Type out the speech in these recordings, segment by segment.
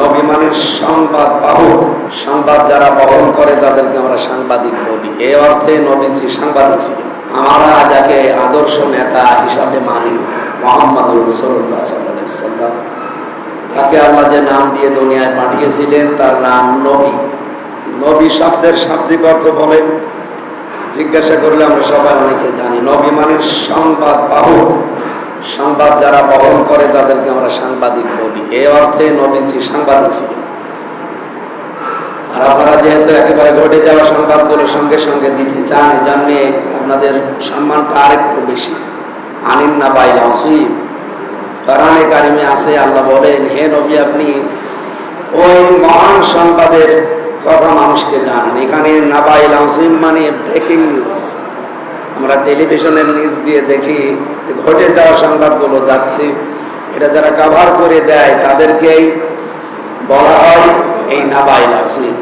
নবী মানের সংবাদ বাহক, সংবাদ যারা বহন করে তাদেরকে আমরা সাংবাদিক বলি। এ অর্থে নবীজি সাংবাদিক ছিলেন। আমরা যাকে আদর্শ নেতা হিসাবে মানি মোহাম্মদ রসুল্লাহ সাল্লাম তাকে আল্লাহ যে নাম দিয়ে দুনিয়ায় পাঠিয়েছিলেন, তার নাম নবী। নবী শব্দের শাব্দিক অর্থ বলেন জিজ্ঞাসা করলে আমরা সবাই অনেকে জানি নবী সংবাদ বাহক সংবাদ যারা বহন করে তাদেরকে আমরা সাংবাদিক বলি। এ অর্থে নবীজি সাংবাদিক ছিলেন। আর আপনারা যেহেতু একেবারে ঘটে যাওয়া সংবাদগুলো সঙ্গে সঙ্গে দিতে চান এজন্য আপনাদের সম্মানটা আরেকটু বেশি। আনিন না পাই অসুইব কোরআনে কারিমে আছে, আল্লাহ বলেন, হে নবী, আপনি ওই মহান সংবাদের কথা মানুষকে জানান। এখানে নাবাইল আজিম মানে ব্রেকিং নিউজ আমরা টেলিভিশনের নিউজ দিয়ে দেখি যে ঘটে যাওয়া সংবাদগুলো যাচ্ছে। এটা যারা কভার করে দেয়, তাদেরকেই বলা হয় এই নাবাইল আজিম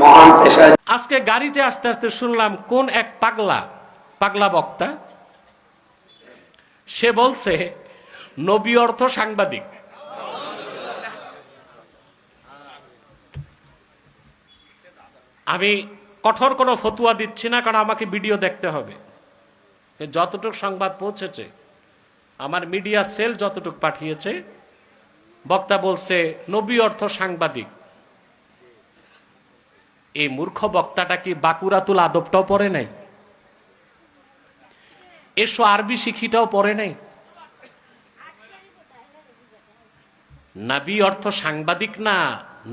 মহান পেশায় আজকে গাড়িতে আস্তে আস্তে শুনলাম, কোন এক পাগলা পাগলা বক্তা, সে বলছে, নবী অর্থ সাংবাদিক। আমি কঠোর কোনো ফতুয়া দিচ্ছি না, কারণ আমাকে ভিডিও দেখতে হবে। যতটুক সংবাদ পৌঁছেছে, আমার মিডিয়া সেল যতটুক পাঠিয়েছে, বক্তা বলছে, নবী অর্থ সাংবাদিক। এই মূর্খ বক্তাটা কি বাকুরাতুল আদবটাও পড়ে নাই? এসো আরবি শিখিটাও পড়ে নাই? নাবি অর্থ সাংবাদিক না,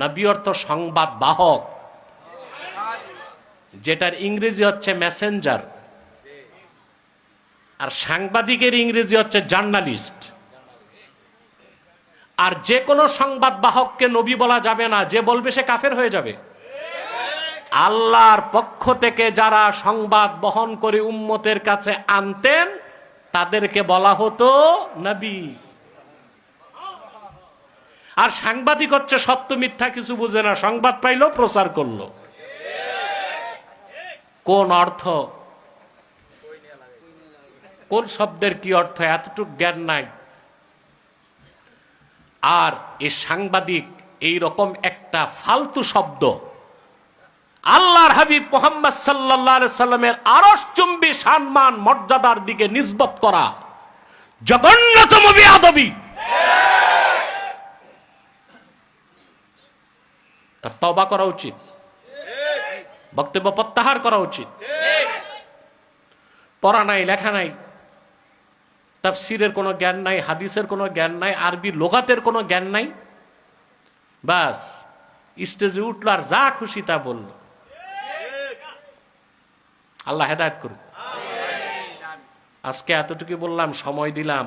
নাবি অর্থ সংবাদ বাহক যেটার ইংরেজি হচ্ছে মেসেঞ্জার আর সাংবাদিকের ইংরেজি হচ্ছে জার্নালিস্ট আর যে কোনো সংবাদ বাহককে নবী বলা যাবে না, যে বলবে সে কাফের হয়ে যাবে। আল্লাহর পক্ষ থেকে যারা সংবাদ বহন করে উম্মতের কাছে আনতেন, তাদেরকে বলা হতো নবী। আর সাংবাদিক হচ্ছে সত্য মিথ্যা কিছু বুঝে না, সংবাদ পাইলো প্রচার করল। কোন অর্থ? কোন শব্দের কি অর্থ? এতটুক জ্ঞান নাই। আর এই সাংবাদিক এই রকম একটা ফালতু শব্দ। আল্লাহর হাবিব মোহাম্মদ সাল্লাহ সাল্লামের আরস চুম্বি সম্মান, মর্যাদার দিকে নিসবত করা। জঘন্যতম বিয়াদবি। তার তবা করা উচিত। বক্তব্য প্রত্যাহার করা উচিত। পড়া নাই, লেখা নাই, তাফসিরের কোনো জ্ঞান নাই, হাদিসের কোনো জ্ঞান নাই, আরবি লোগাতের কোনো জ্ঞান নাই। বাস, স্টেজে উঠল আর যা খুশি তা বলল। আল্লাহ হেদায়ত করুক। আজকে এতটুকু বললাম, সময় দিলাম।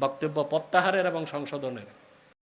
বক্তব্য প্রত্যাহারের এবং সংশোধনের।